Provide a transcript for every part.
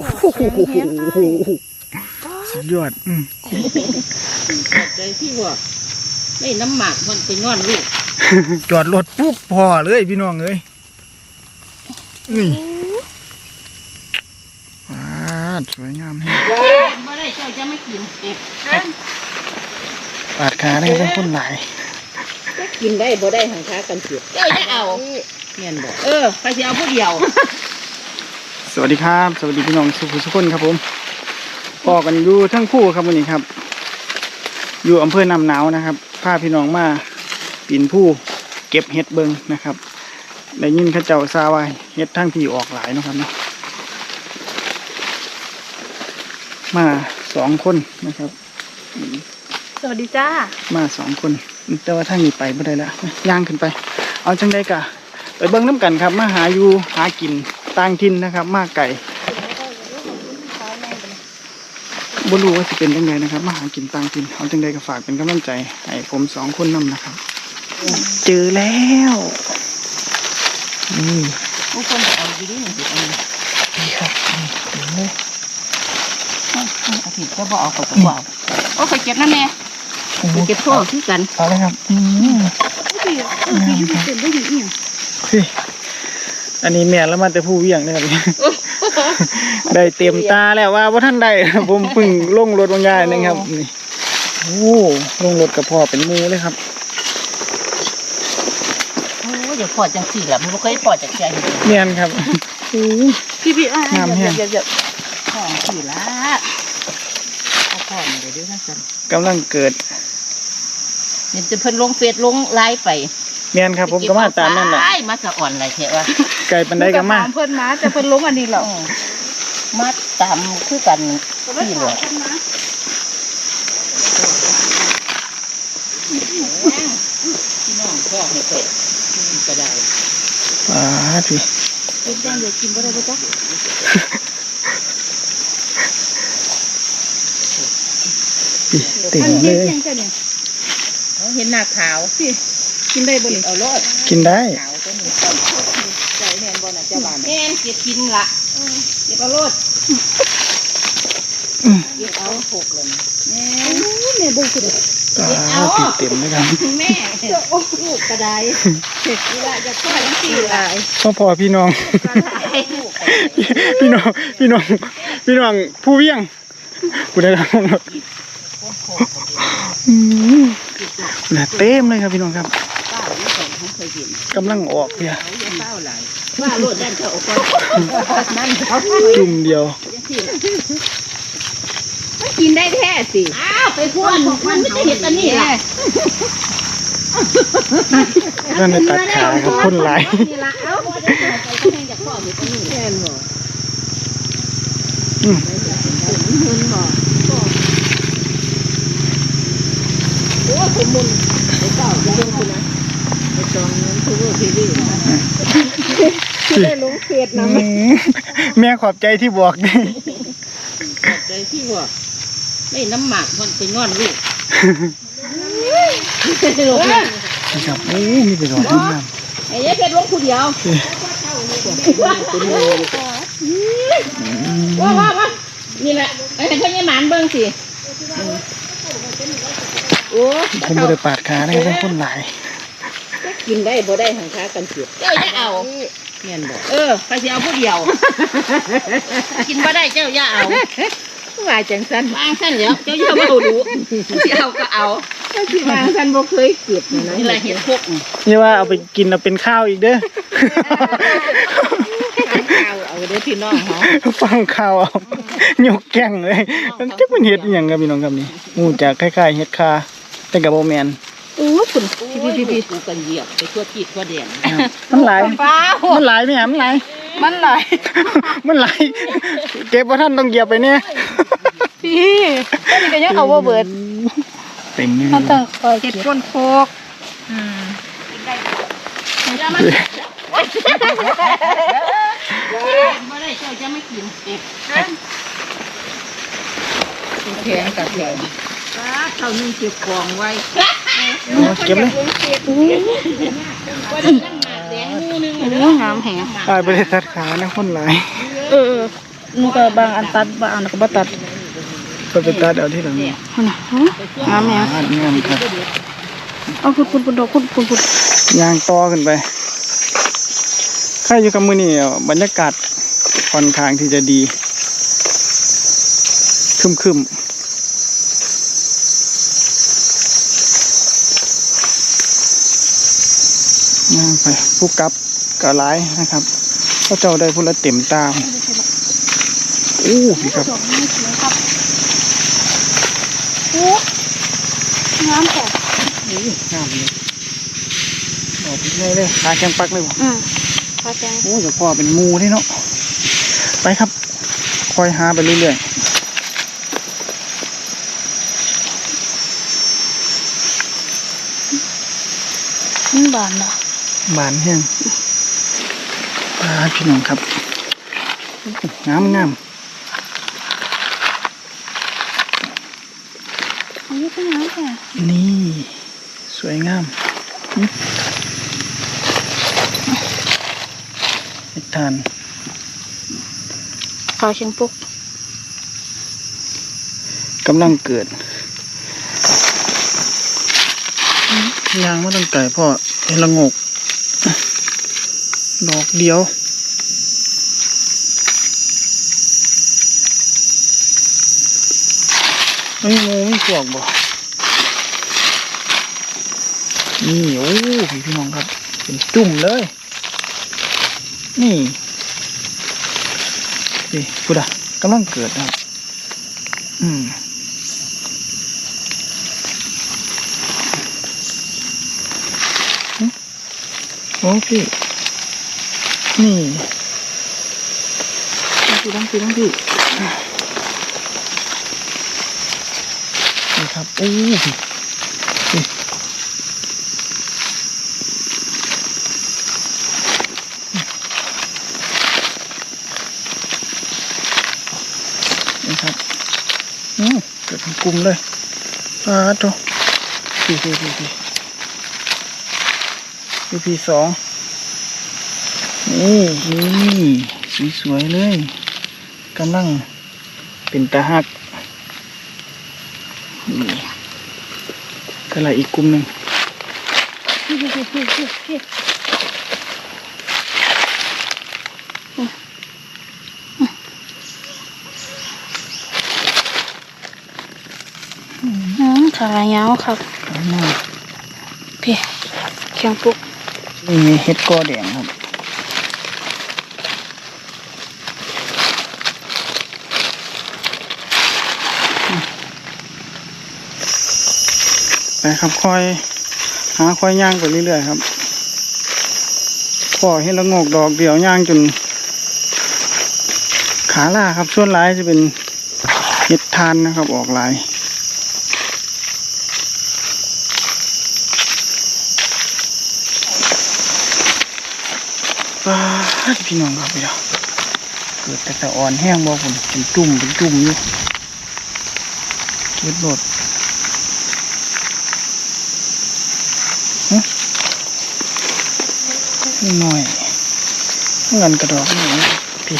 โอ้โหสุดยอดอืมใจที่ว่าไม่น้ำหมากมันไปงอนลูกจอดรถปุ๊บพอเลยพี่น้องเอ้ยนี่ว้าสวยงามแฮะไม่ได้เจ้าจะไม่กินเก็บปาดขาได้เป็นคนหลายกินได้บ่ได้หังค้ากันเสียเจ้าจะเอาเงี้ยบอกเออใครจะเอาผู้เดียว วัสดีครับ สวัสดีพี่น้องสุขุสุขคนครับผมพอกันอยู่ทั้งคู่ครับวันนี้ครับ อยู่อำเภอนำหนาวนะครับพาพี่น้องมาปีนผู้เก็บเห็ดเบิงนะครับได้ยินเข้าเจ้าซาว่าเห็ดทั้งที่ออกหลายเนาะครับเนาะมาสองคนนะครับ สวัสดีจ้า มาสองคน แต่ว่าทางนี้ไปไม่ได้แล้วย่างขึ้นไป เอาจังได้กะไปเบิ้งน้ำกันครับ มาหาอยู่หากิน ต่างถิ่นนะครับ มากไก่บรู้ว่าจะเป็นจังไดนะครับมาหากินต่างถิ่นเอาจังได้ก็ฝากเป็นกำลังใจให้ผมสองคนนำนะครับ เจอแล้วนี่ผู้คนเอาดีดีหนึ่งสิอันนี้นี่ครับนี่เห็นเลยอาทิตย์ก็บ่เอาเขาก็บ่เอาโอ้ไปเก็บนั่นแน่ไปเก็บโซ่ที่กันเอาเลยครับอืมพี่เออพี่ยู่เป็นได้อยู่อีกพี่ อันนี้แม่นแล้วมาแต่ผู้เวี่ยงนะครับ ได้เต็มตาแล้วว่าว่าท่านได้ผมเพึ่งลงรถบางอยางนะครับนี่โอ้ลงรถกับพ่อเป็นหมูเลยครับ โอ้ยเดี๋ยวพอจังสี่ละมันบ่เคยพอจากใจเห็นเนียนครับโอ้พี่พี่อะงามแฮะเดี๋ยวเดี๋ยวพอสี่ละเอาพอมาเดี๋ยวเดี๋ยวนั่นกันกำลังเกิด เดี๋ยวจะเพิ่นลงเฟซลงไลน์ไป เนียนครับผมก็มาตามนั่นแหละไอ้มาสะอ่อนอะไรเทว่าไก่ปันไดก็มาเพิ่นมาแต่เพิ่นลงอันนี้เหรอมาตามคือกันที่เหลือพี่น้องพ่อให้ไปก็ได้อ่าพี่เป็นแดงเดี๋ยวกินบ่ได้บ่จ๊ะพี่เต็มอันเลเย็นยยังจ้ะเนี่ยเขาเห็นหน้าขาวพี่ กินได้บ่กินนี่เอาโลดกินได้ขาวก็มีใจแม่นบ่น่ะเจ้าบ้านแม่นเก็บกินละเก็บเอาโลดอืมเก็บเอาหกเลยแม่แม่เบิ่งสิเด้ออ่าพี่เต็มเลยครับแม่ลูกกระไดเวลาจะทอดทั้งสี่ละพ่อพ่อพี่น้องลูกพี่น้อง พี่น้อง พี่น้องผู้เวี่ยงกูได้รับอืมน่ะเต็มเลยครับพี่น้องครับป้าไม่สอน เขาเคยเห็นกำลังออกเนี่ยเขาจะเป้าหลายป้าโลดด้านเขาออกก่อนนั่นเขาจุ่มเดียวมันกินได้แท้สิ อ้าวไปพูดมันไม่ได้เห็นอันนี้ล่ะนั่นในตัดขาครับคนหลายนี่ละเอ้าพอจะใส่ไปก็แห้งจากข้อมีตรงนี้แน่นบ่อืมมุนบ่โอ้คุณมุนไอ้เจ้าอย่าลงคุณนะไอ้ จองเงินทุกเรื่องที่ดีนะสิได้ลงเฟซอืนำมแม่ขอบใจที่บอกนี่ขอบใจที่ว่าไม่น้ำหมากมันไปงอนลูกลูกนะครับโอ้มีไปรอที่น้ไอ้ยัยเพชรลงผู้เดียวำว้าวว้าวว้าวนี่แหละไอ้พ่อยี่หมานเบิ้งสิโอ้ผมไม่ได้ปาดขานะครับเป็นคนหลาย กินได้บ่ได้หังค้ากันเสียเจ้าอย่าเอาเงี้ยบอกเออใครจะเอาผู้เดียว กินบ่ได้เจ้าอย่าเอาว่าจังซั่นวางสั้นแล้วเจ้าอย่าเอาดูที่เอาก็เอาถ้าสิวางซั่นบ่เคยเก็บนี่นะนี่แหละเห็นพวกนี่ว่าเอาไปกินเอาเป็นข้าวอีกเด้อข้าวเอาเด้อพี่น้องเขาฟังข่าวเอายกแก้งเลยมันจะเป็นเห็ดอหย่างครับพี่น้องครับนี่งูจากคล้ายๆเห็ดคาแต่กับโบแมนโอ้คุณพี่พี่พี่กูกันเหยียบไปทั่วกีดทั่วแดนมันหลายฟ้ามันหลายไหมอะมันหลายมันหลายมันหลายเก็บว่าท่านต้องเหยียบไปเนี่ยพี่อันนี้ก็ยังเอาบ่เบิดเต็มเลยมันต้องคอยเก็บก้นโคกอืมไม่ได้เจ้าจะไม่กินเก็บแข็งกับแข็งป้าเท่านึงเก็บกองไว้ เอาเก็บเลยวันนี้นั่งหมากแดงมูนึงเลยโอ้งามแหงตายไปเลยตัดขานะคนหลาย เออหนูก็บางอันตัดบางอันก็บ่ตัดก็ไปตัดเอาที่หลังหั่นน่ะฮะงามแม่งามงามครับเอาพุ่นพุ่นพุ่นดอกพุ่นพุ่นพุ่นยางต่อขึ้นไปข้าอยู่กับมือนี่บรรยากาศค่อนข้างที่จะดีคึมคึม ย่างไปผู้กลับก็หลายนะครับพระเจ้าได้พูละเต็มตามอู้พี่ครับดอกนี้สวยครับโอ้งามแต่อู้งามเลยดอกพี่ใหญ่เลยขาแข็งปักเลยบ่อืมพอแจงโอ้ยเดี๋ยวพ่อเป็นหมูที่เนาะไปครับ คอยหาไปเรื่อยมันบานเนาะ ๆบานแห้งปลาพี่น้องครับงามงามอันนี้ก็งามแต่นี่ สวยงามหึเห็ดทานขาวเชียงปุกกำลังเกิดยางไม่ต้องไก่พ่อเห็นละงก ดอกเดียว ไม่งูไม่พวกบ่นี่โอ้พี่พี่น้องครับ เป็นจุ่มเลย นี่นี่พูดอะกำลังเกิดนะครับ อืมโอ้พี่ นี่พี่ต้องพี่ต้องพี่นี่ครับโอ้พี่นี่นี่ครับอืมเกิดเป็นกลุ่มเลยปลาโตพี่พี่พี่พี่พี่พี่สอง นี่นี่สีสวยๆเลยกำลังเป็นตาหักก็ละอีกกลุ่มหนึ่งพี่พี่พี่พี่พี่พี่อืมขายาวครับข้างหน้าพี่เชียงปุ๊กนี่เห็ดกอแดงครับ ไปครับคอยหาคอยย่างไปเรื่อยๆครับพอเห็ดละโงกดอกเดียวย่างจน ขาล่าครับส่วนหลายจะเป็นเห็ดทานนะครับ ออกลายป้าพี่น้องครับพี่น้องเกิดแต่แต่อ่อนแห้งบ่ผมเป็นจุ่มเป็นจุ่มอยู่เก็บโหลด นิดหน่อยเงินกระดอกนี่พี่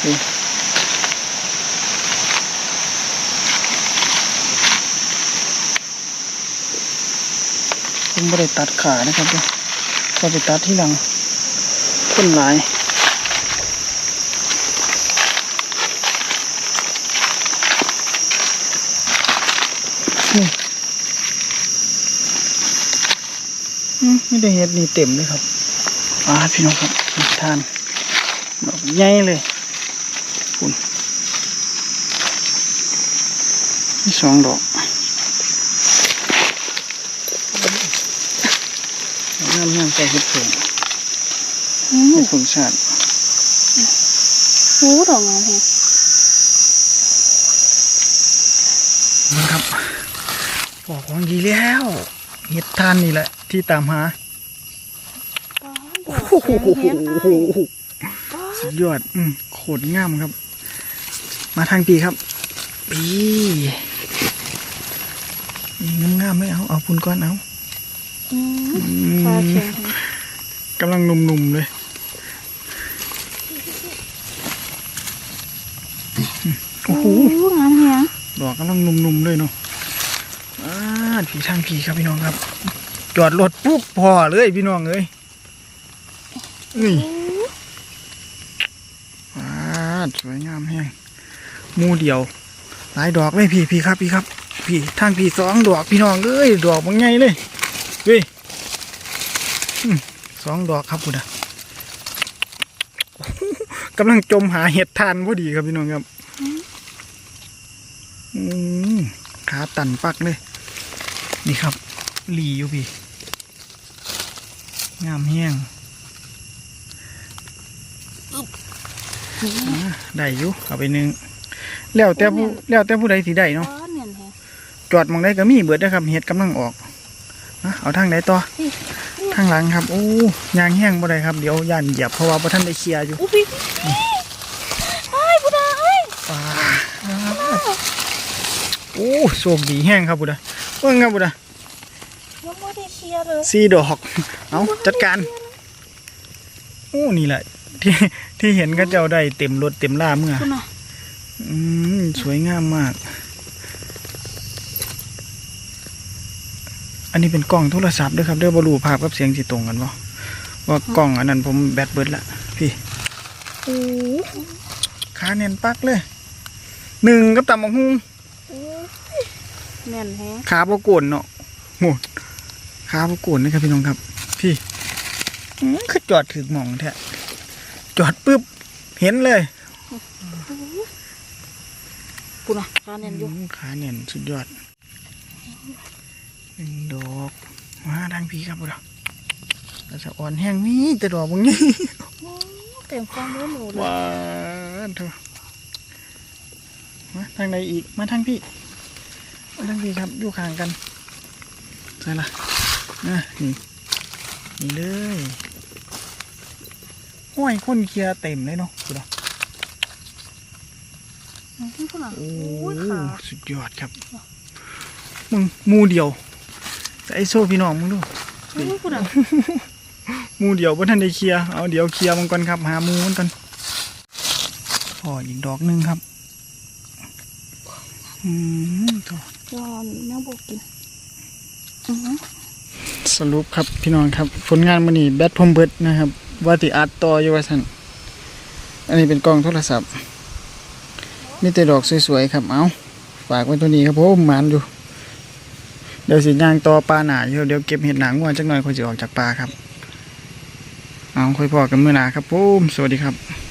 พี่ผมไม่ได้ตัดขานะครับเด้อก็ไปตัดที่หลังคนหลายนี่อืม ไม่ได้เห็ดนี่เต็มเลยครับอ่าพี่น้องครับนี่ทานดอกใหญ่เลยคุณมีสองดอกน้ำน้ำใส่เห็ดผงอืมเห็ดผงชาติโอ้ดอกงามแฮะนะครับบอกของดีแล้วเห็ดทานนี่แหละที่ตามหาโอ้โห สุดยอด อืมโคตรงามครับ มาทางปีครับ ปีง่ามง่ามไม่เอา เอาพุนก้อนเอากำลังหนุ่มๆเลย โอ้โหงามแฮงดอกกำลังหนุ่มๆเลยเนาะอ่าผีทางผีครับพี่น้องครับ จอดรถปุ๊บพอเลยพี่น้องเลย นี่อ่าสวยงามแฮงมูเดียว หลายดอกเลยพี่พี่ครับพี่ครับ พี่ทางพี่สองดอกพี่น้องเอ้ยดอกมันไงเลยเฮ้ยสองดอกครับคุณอะกำลังจมหาเห็ดทานพอดีครับพี่น้องครับอืมขาตันปักเลย นี่ครับ หลีอยู่พี่ งามแห้งอ่า ได้อยู่เอาไปหนึ่งแล้วแต่ผู้แล้วแต่ผู้ใดสิได้อ๋อเนาะเนียนแฮงจอดหมองได้ก็มีเบิดนะครับเห็ดกำลังออกนะเอาทางไหนต่อทางหลังครับโอ้ยางแห้งบ่ได้ครับเดี๋ยวย่านเหยียบเพราะว่าพระท่านได้เคลียร์อยู่อู้พี่ไอ้บุดาเอ้ยปลาโอ้โชคดีแห้งครับบุดาเบิ่งครับบุดายังไม่ได้เคลียร์เลยสี่ดอกเอาจัดการโอ้นี่แหละ ที่ที่เห็นก็เจ้าได้เต็มรถเต็มล่าเมื่อคุณน่ะอืมสวยงามมาก อันนี้เป็นกล้องโทรศัพท์ด้วยครับเด้อบรูภาพกับเสียงสิตรงกันบ่ว่ากล้องอันนั้นผมแบตเบิดละพี่โอ้ขาเนียนปักเลยหนึ่งกับตำบักฮุงแม่นแฮงขาบโกนเนาะโหขาบโกนนะครับพี่น้องครับ พี่อื้อคือจอดถึงหมองแท้ จอดปุ๊บ เห็นเลยคุณน่ะขาแน่นอยู่อื้อขาเนียนสุดยอดหนึ่งดอกมาทางพี่ครับบุตรเราจะอ่อนแห้งนี่แต่ดอกบางนี้เต็มฟองเลยหนูเลยว้าวเถอะมาทางไหนอีกมาทางพี่มาทางพี่ครับอยู่ข้างกันใช่ละนะนี่นี่เลย ห้อยคนเคลียร์เต็มเลยเนาะดูดอกคุณน่ะโอ้โอ้ยขาสุดยอดครับ มึงหมูเดียวแต่ไอโซ่พี่น้องมึงดูโอ้ยคุณน่ะหมูเดียวบ่ทันได้เคลียร์เอาเดี๋ยวเคลียร์มันก่อนครับ หาหมูมันก่อนพออีกดอกหนึงครับ อืมโถ่ยอมแม่บอกกินอือหือสรุปครับพี่น้องครับ ผลงานมันนี่แบตพรมเบิดนะครับ ว่าติอัดต่ออยู่ว่าสันอันนี้เป็นกล้องโทรศัพท์มีแต่ดอกสวยๆครับเอาฝากไว้ตัวนี้ครับผมมันอยู่ เดี๋ยวสิย่างต่อปลาหนาอยู่เดี๋ยวเก็บเห็ดหนังวัวจักหน่อยค่อยจะออกจากปลาครับ เอาค่อยพอกันเมื่อหนาครับผมสวัสดีครับ